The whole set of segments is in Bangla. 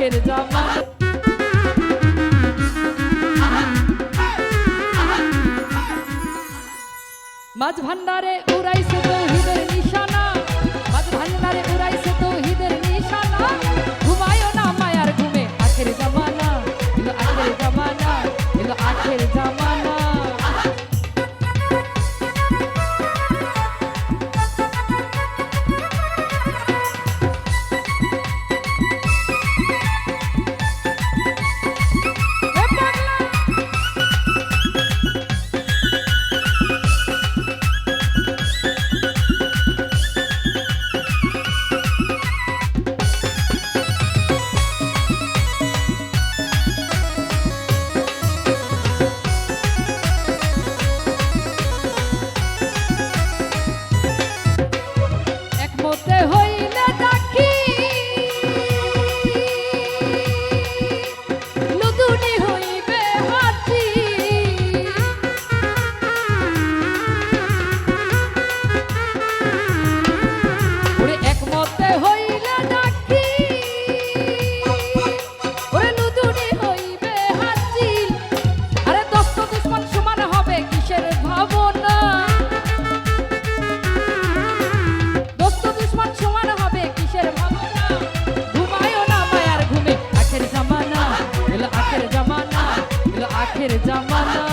শখের জামা মাছ ভান্ডারে উড়াইছে তৌহিদের নিশানা। আখের জামানা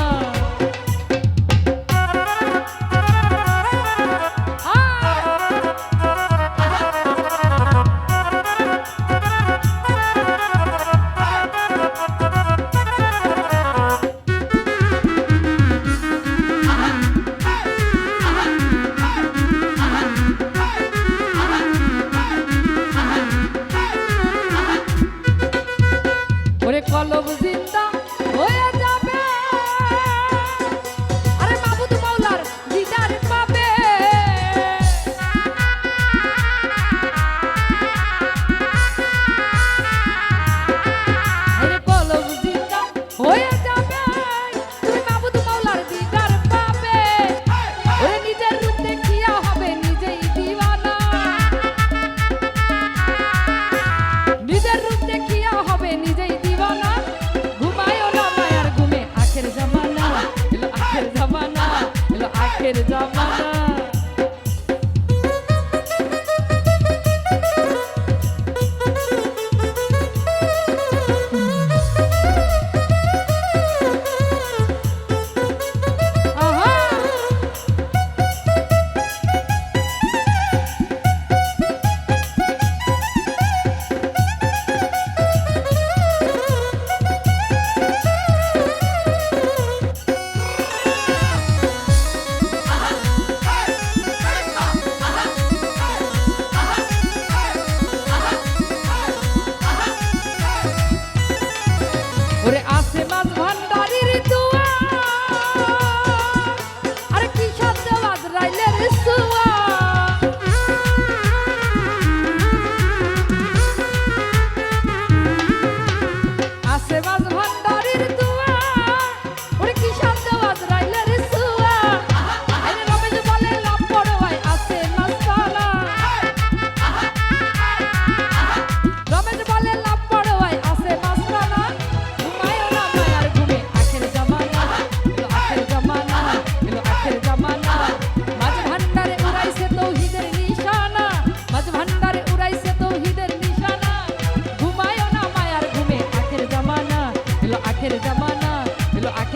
কলম দুঃখের জামানা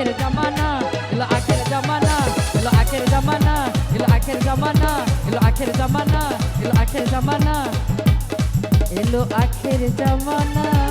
আখের জামানা, এলো আখের জামানা, এলো আখের জামানা, এলো আখের জামানা, এলো আখের জামানা, এলো আখের জামানা। এলো আখের জামানা।